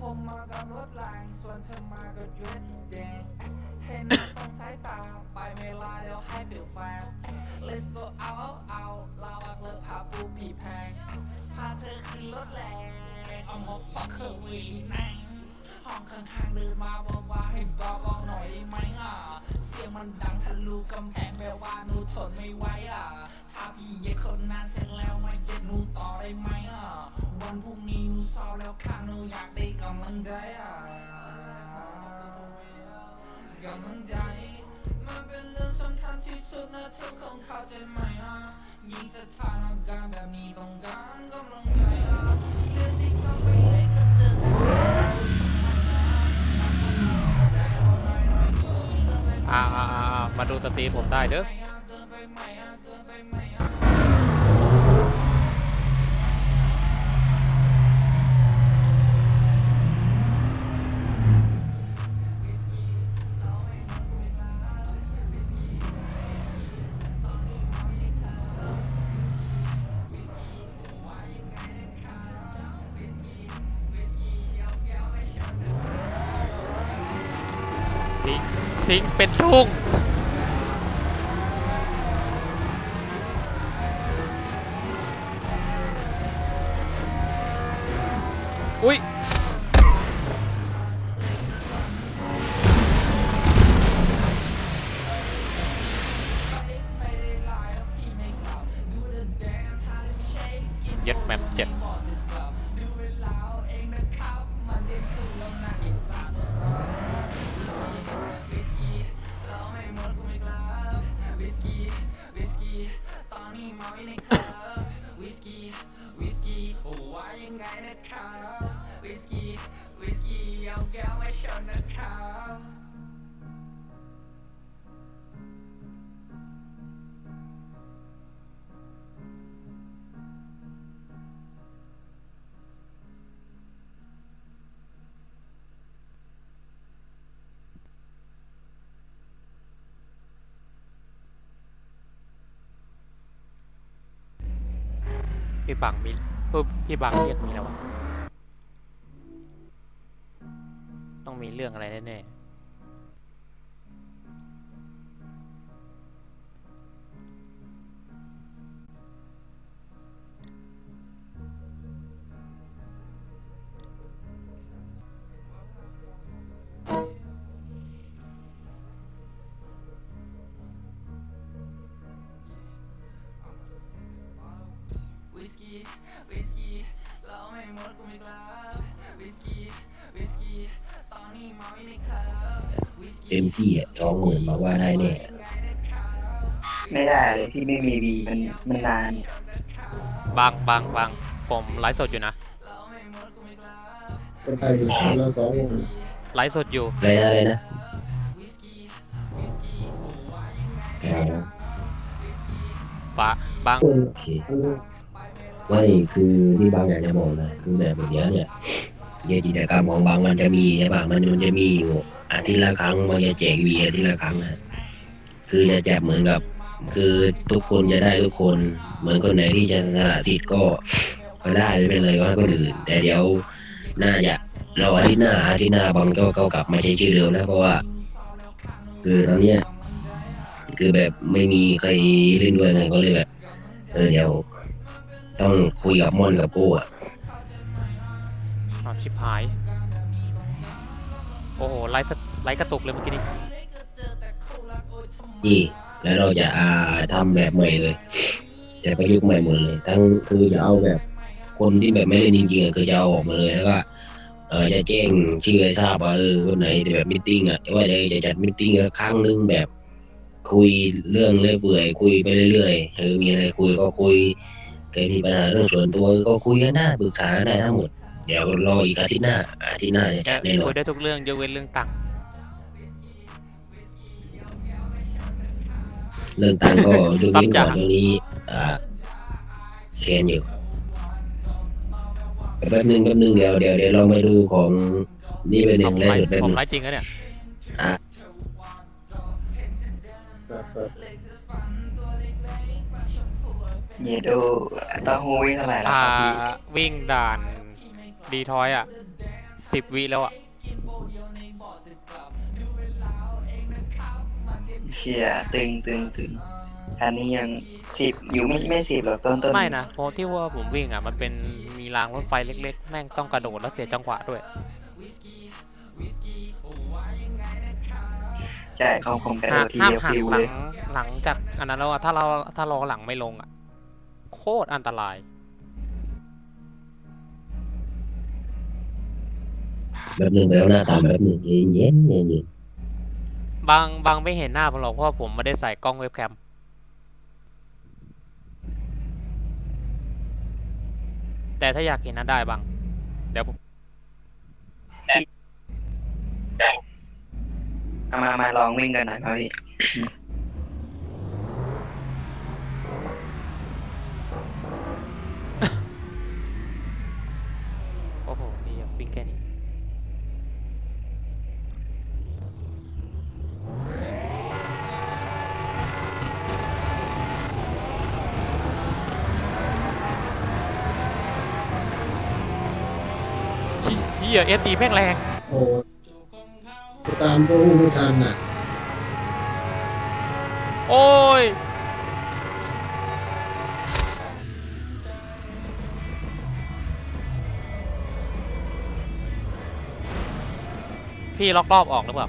ผมมากับรถแรงส่วนเธอมากับเดรสสีแดงเห็นต้องสายตาไปไม่ลาเดี๋ยวให้ฟิลแฟน Let's go out out เราอักเลิกพาปูผีแพงพาเธอขึ้นรถแรงเอามา fuck her really nice ห้องข้างๆเดินมาบอกว่าให้บอก มันดังทะลุกำแพงแปลว่าหนูทนไม่ไหวอะ ถ้าพี่เย็ดคนนั้นเสร็จแล้วมาเย็ดหนูต่อได้ไหมอะ วันพรุ่งนี้หนูเศร้าแล้วข้างหนูอยากได้กำลังใจอะกำลังใจ มาดูสตรีมผมได้เด้อทิ้งทิ้งเป็นทุ่ง อุ้ย พี่บังมีปุ๊บพี่บังเรียกมีแล้ววะต้องมีเรื่องอะไรแน่ๆ เมาอยู่ในคลับวิสกี้เต็มที่อะสองหมื่นมาว่าได้แน่ไม่ได้เลยที่ไม่มีวีมันมันนานบางบางบางผมไลฟ์สดอยู่นะคนไทยเป็นคนละสองวงไลฟ์สดอยู่อะไรนะอะไรนะอ๋อฟ้าบางเออโอเคเออ ไม่คือที่บางอย่ากจะบอกนะคือแบบเนี้ยเนี่ยเยกิจกรรมของบางมันจะมีใช่ปะมันมันจะมีอยู่อาทิตย์ละครั้งบางจะแจกวีอาทิตย์ละครั้งนะคือจะแจกเหมือนกับ คือทุกคนจะได้ทุกคน เหมือนคนไหนที่จะสละสิทธิ์ก็ก็ได้ไม่เป็นไรก็ให้คนอื่นแต่เดี๋ยวน่าจะเราอาทิตย์หน้าอาทิตย์หน้าบางก็ก็กลับมาใช้ชื่อเดิมนะเพราะว่า คือตอนเนี้ยคือแบบไม่มีใครเล่นด้วยไงก็เลยแบบเออเดี๋ยว ต้องคุยกับม่อนกับโก้อะอ้าวชิบหาย โอ้โหไลฟ์สดไลฟ์กระตุกเลยเมื่อกี้นี้นี่แล้วเราจะอ่าทำแบบใหม่เลยจะประยุกต์ใหม่หมดเลย ทั้งคือจะเอาแบบคนที่แบบไม่เล่นจริงๆอะคือจะเอาออกมาเลยแล้วก็เออจะแจ้งชื่อให้ทราบว่าเออคนไหนจะแบบมิทติ้งอะว่าจะจะจัดมิทติ้งครั้งหนึงแบบ คุยเรื่องเรื่อยเปื่อยคุยไปเรื่อยๆเออมีอะไรคุยก็คุย เคยมีปัญหาเรื่องส่วนตัวก็คุยกันได้ปรึกษากันได้ทั้งหมด เดี๋ยวรออีกอาทิตย์หน้า อาทิตย์หน้าจะจัดแน่นอคุนยได้ทุกเรื่องยกเว้นเรื่องตังค์เรื่องตังค์ก็ยกเว้นก่อนตรงนี้อ่าแคนอยู่แป๊บนึงแป๊บนึงเดี๋ยวเดี๋ยวเดี๋ยวเรามาดูของนี่ไปหนึ่ผมงแล้วไลเดี๋ยวฟ์แป๊บผมนึงไลฟ์จริงอะเนี่ย อะแบบแบบ เยโดต้องหูวิ่งเท่าไหร่แล้วอ่า ครับพี่วิ่งด่านรีทอยอะสิบวิแล้วอะ เชียตึงตึงตึงอันนี้ยังสิบอยู่ไม่ไม่สิบหรอกต้นต้นไม่นะเพราะที่ว่าผมวิ่งอะ มันเป็นมีรางรถไฟเล็ก ๆ แม่งต้องกระโดดแล้วเสียจังหวะด้วย ใช่ของผมกระโดห้าดทีห้ามเดียวหักฟิวหลัเลงยหลังจากอันนั้นแล้วอะถ้าเราถ้าเราหลังไม่ลงอะ โคตรอันตราย แบบหนึ่งไปเอาหน้าตามแบบหนึ่งเย็นเย็นเย็นเย็นบางบางไม่เห็นหน้าผมหรอกเพราะว่าผมไม่ได้ใส่กล้องเว็บแคม แต่ถ้าอยากเห็นหน้าได้บาง เดี๋ยวผมเอามามาลองวิ่งกันหน่อยมาพี่ วิ่งแค่นี้เฮียเอฟตีแม่งแรงโอ้ตามก็รู้ไม่ทันอะ โอ้ย ล็อกรอบออกหรือเปล่า